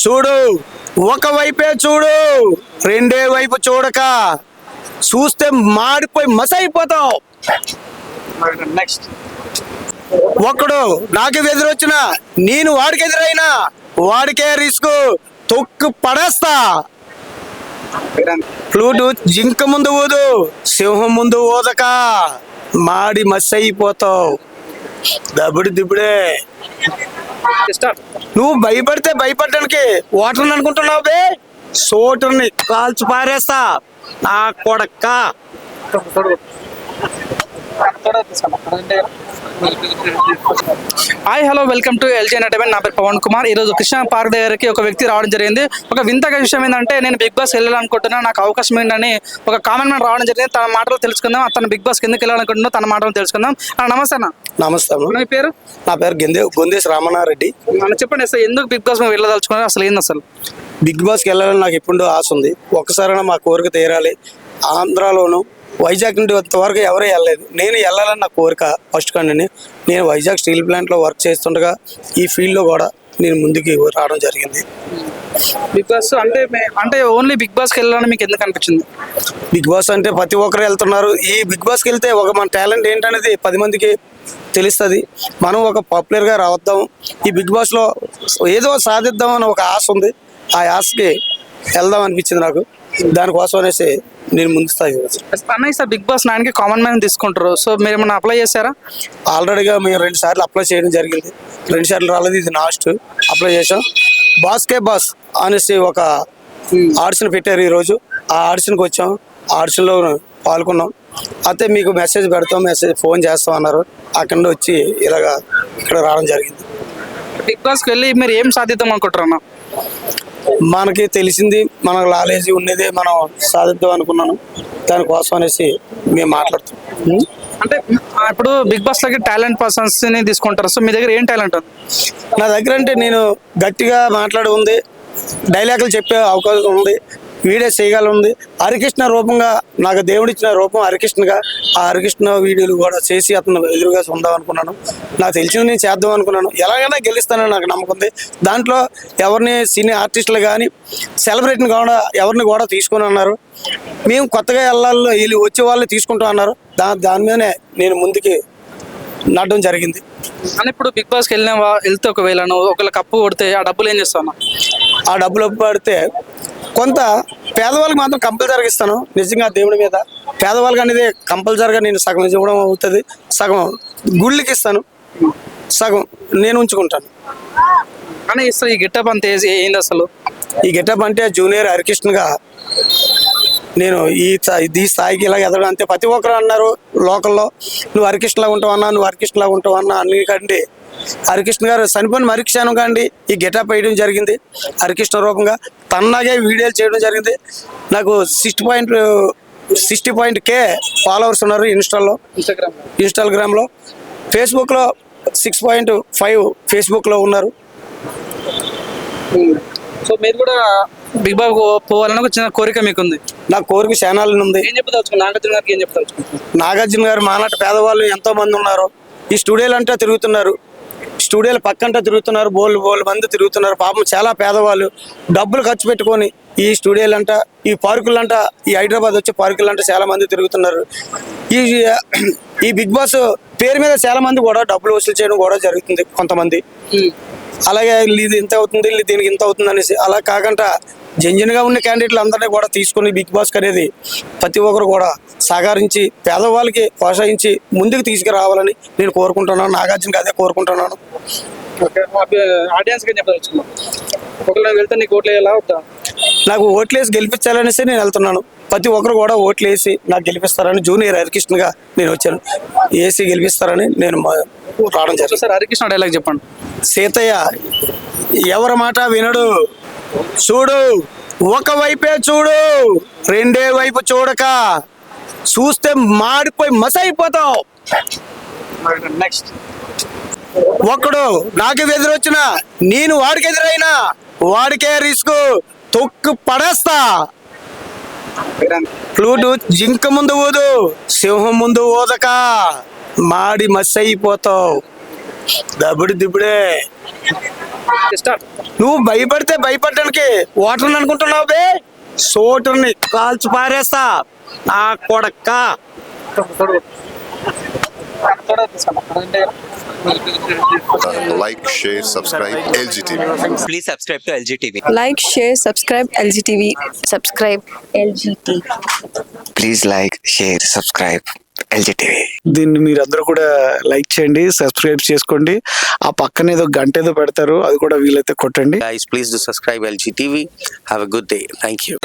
చూడు ఒక వైపే చూడు రెండే వైపు చూడక చూస్తే మాడిపోయి మసైపోతావు. నెక్స్ట్ ఒక్కడు నాకు ఎదురొచ్చిన నేను వాడికి ఎదురైనా వాడికే రిస్క్ తొక్కు పడేస్తా. ఫ్లూటు జింక ముందు ఊదు సింహం ముందు ఊదక మాడి మస్ అయిపోతావు దబుడి దిబుడే. నువ్వు భయపడితే భయపడడానికి ఓటర్ని అనుకుంటున్నావు బే. సోటర్ని కాల్చి పారేస్తా. నా కొడక్క. Hi hello welcome to LG entertainment నా పేరు పవన్ కుమార్. ఈ రోజు కృష్ణ పార్క్ దగ్గరికి ఒక వ్యక్తి రావడం జరిగింది. ఒక వింతగా విషయం ఏంటంటే నేను బిగ్ బాస్ వెళ్ళాలనుకుంటున్నా నాకు అవకాశం ఏంటని ఒక కామన్ మ్యాన్ రావడం జరిగింది. తన మాటలు తెలుసుకుందాం అతను బిగ్ బాస్ కిందకి వెళ్ళాలనుకుంటున్నా తన మాటలు తెలుసుకుందాం. నమస్తే అన్న. నమస్తే. మీ పేరు? నా పేరు గెందే గొందేశ్ రామనారెడ్డి. అన్న చెప్పండి అసలు ఎందుకు బిగ్ బాస్ మేము వెళ్ళదలుచుకున్నారు? అసలు ఏంది అసలు? బిగ్ బాస్కి వెళ్ళాలని నాకు ఎప్పుడూ ఆశ ఉంది. ఒక్కసారైనా మా కోరిక తీరాలి. ఆంధ్రాలోను వైజాగ్ నుండి ఇంతవరకు ఎవరు వెళ్ళలేదు. నేను వెళ్ళాలని నా కోరిక ఫస్ట్ కండి నేను వైజాగ్ స్టీల్ ప్లాంట్లో వర్క్ చేస్తుండగా ఈ ఫీల్డ్లో కూడా నేను ముందుకి రావడం జరిగింది. బిగ్ బాస్ అంటే అంటే ఓన్లీ బిగ్ బాస్కి వెళ్ళాలని మీకు ఎందుకు అనిపించింది? బిగ్ బాస్ అంటే ప్రతి ఒక్కరు వెళ్తున్నారు. ఈ బిగ్ బాస్కి వెళ్తే ఒక మన టాలెంట్ ఏంటనేది పది మందికి తెలుస్తుంది. మనం ఒక పాపులర్గా రావద్దాం. ఈ బిగ్ బాస్లో ఏదో సాధిద్దాం అని ఒక ఆశ ఉంది. ఆ ఆశకి వెళ్దాం అనిపించింది నాకు. దానికోసం అనేసి నేను ముందు స్థాయి అన్నయ్య సార్. బిగ్ బాస్ నైన్కి కామన్ మ్యాన్ తీసుకుంటారు. సో మీరు ఏమైనా అప్లై చేశారా? ఆల్రెడీగా మేము రెండు సార్లు అప్లై చేయడం జరిగింది. రెండు సార్లు రాలేదు ఇది లాస్ట్ అప్లై చేసాం బాస్కే బాస్ అనేసి ఒక ఆడిషన్ పెట్టారు ఈరోజు. ఆ ఆడిషన్కి వచ్చాం. ఆడిషన్లో పాల్గొన్నాం. అయితే మీకు మెసేజ్ పెడతాం మెసేజ్ ఫోన్ చేస్తాం అన్నారు. అక్కడ నుండి వచ్చి ఇలాగా ఇక్కడ రావడం జరిగింది. బిగ్ బాస్కి వెళ్ళి మీరు ఏం సాధిద్దాం అనుకుంటారు అన్న? మనకి తెలిసింది మనకు నాలెడ్జ్ ఉన్నదే మనం సాధిద్దాం అనుకున్నాను. దానికోసం అనేసి మేము మాట్లాడుతాం అంటే ఇప్పుడు బిగ్ బాస్లోకి టాలెంట్ పర్సన్స్ని తీసుకుంటారు? సో మీ దగ్గర ఏం టాలెంట్ ఉంది? నా దగ్గర అంటే నేను గట్టిగా మాట్లాడి ఉంది. డైలాగులు చెప్పే అవకాశం ఉంది. వీడియో చేయగల ఉంది హరికృష్ణ రూపంగా నాకు దేవుడిచ్చిన రూపం హరికృష్ణగా ఆ హరికృష్ణ వీడియోలు కూడా చేసి అతను ఎదురుగా ఉందాం అనుకున్నాను. నాకు తెలిసింది నేను చేద్దాం అనుకున్నాను. ఎలాగైనా గెలుస్తానని నాకు నమ్మకం ఉంది. దాంట్లో ఎవరిని సినీ ఆర్టిస్టులు కానీ సెలబ్రిటీని కూడా ఎవరిని కూడా తీసుకొని అన్నారు. మేము కొత్తగా వెళ్ళాలి వీళ్ళు వచ్చే వాళ్ళు తీసుకుంటాం అన్నారు. దా దాని మీదనే నేను ముందుకి నడడం జరిగింది. అని ఇప్పుడు బిగ్ బాస్కి వెళ్ళిన వెళ్తే ఒకవేళ నువ్వు ఒకవేళ కప్పు కొడితే ఆ డబ్బులు ఏం చేస్తావు? ఆ డబ్బులు పడితే కొంత పేదవాళ్ళకి మాత్రం కంపల్సరీగా ఇస్తాను. నిజంగా దేవుడి మీద పేదవాళ్ళకి అనేది కంపల్సరీగా నేను సగం ఇవ్వడం అవుతుంది. సగం గుళ్ళకి ఇస్తాను. సగం నేను ఉంచుకుంటాను. కానీ అసలు ఈ గిట్టప్ అంత ఏంది అసలు? ఈ గెటప్ అంటే జూనియర్ హరికృష్ణగా నేను ఈ ఈ స్థాయికి ఇలా ఎదగడం అంతే ప్రతి ఒక్కరు అన్నారు లోకల్లో. నువ్వు హరికృష్ణలా ఉంటావు అన్నా నువ్వు హరికృష్ణలా ఉంటావు అన్నా అన్ని కండి హరికృష్ణ గారు చనిపోయిన మరిక్షాను కండి ఈ గెటప్ వేయడం జరిగింది. హరికృష్ణ రూపంగా తన్నాగే వీడియోలు చేయడం జరిగింది. నాకు sixty point sixty point K followers ఉన్నారు ఇన్స్టాల్లో ఇన్స్టాగ్రామ్ ఇన్స్టాగ్రామ్లో. ఫేస్బుక్లో సిక్స్ పాయింట్ ఫైవ్ ఫేస్బుక్లో ఉన్నారు. సో మీరు కూడా బిగ్ బాస్ పోవాలని ఒక చిన్న కోరిక మీకు ఉంది నా కోరిక ఛానల్ ఉంది ఏం చెప్పదలుచుకున్నా నాగార్జున గారికి ఏం చెప్పదలుచుకుంటున్నారు నాగార్జున గారు మాలాంటి పేదవాళ్ళు ఎంతో మంది ఉన్నారు. ఈ స్టూడియోలు అంతా తిరుగుతున్నారు. స్టూడియోలు పక్కంతా తిరుగుతున్నారు. బోల్ బోల్ మంది తిరుగుతున్నారు. పాపం చాలా పేదవాళ్ళు. డబ్బులు ఖర్చు పెట్టుకొని ఈ స్టూడియోలు అంట ఈ పార్కులంట ఈ హైదరాబాద్ వచ్చే పార్కులంట చాలా మంది తిరుగుతున్నారు. ఈ ఈ బిగ్ బాస్ పేరు మీద చాలా మంది కూడా డబ్బులు వసూలు చేయడం కూడా జరుగుతుంది కొంతమంది. అలాగే ఇది ఇంత అవుతుంది దీనికి ఇంత అవుతుంది అనేసి అలా కాకుండా జెన్యున్గా ఉన్న క్యాండిడేట్లు అందరినీ కూడా తీసుకొని బిగ్ బాస్కి అనేది ప్రతి ఒక్కరు కూడా సహకరించి పేదవాళ్ళకి ప్రోత్సహించి ముందుకు తీసుకురావాలని నేను కోరుకుంటున్నాను. నాగార్జునకి అదే కోరుకుంటున్నాను. ఆడియన్స్కి ఏం చెప్పదలుచుకున్నాం ఒకవేళ వెళ్తే నీకు ఓట్లు ఎలా నాకు ఓట్లేసి గెలిపించాలనేసి నేను వెళ్తున్నాను. ప్రతి ఒక్కరు కూడా ఓట్లు వేసి నాకు గెలిపిస్తారని జూనియర్ హరికృష్ణగా నేను వచ్చాను. ఏసీ గెలిపిస్తారని నేను రావడం జరిగింది. సార్ హరికృష్ణ డైలాగ్ చెప్పండి. సీతయ్య ఎవరి మాట వినడు? చూడు ఒక వైపే చూడు రెండే వైపు చూడక చూస్తే మాడిపోయి మసైపోతావు. నెక్స్ట్ ఒక్కడు నాకు ఎదురొచ్చిన నేను వాడికి ఎదురైనా వాడికే రిస్క్ తొక్కు పడేస్తా. ఫ్లూటు జింక ముందు ఊదు సింహం ముందు ఊదక మాడి మస్ అయిపోతావు దబుడి దిబుడే స్టార్ట్ నువ్వు భయపడితే భయపడడానికి ఓటర్ని అనుకుంటున్నావు బే సోటర్ని కాల్చి పారేస్తా నా కొడక్క like, share, subscribe, LGTV. Please subscribe to LGTV. like, share, subscribe LGTV. Subscribe LGT. Please like, share, subscribe LGTV. దీన్ని మీరందరూ కూడా లైక్ చేయండి సబ్స్క్రైబ్ చేసుకోండి. ఆ పక్కన ఏదో గంట ఏదో పెడతారు అది కూడా వీలైతే కొట్టండి. Please do subscribe lgtv have a good day. Thank you.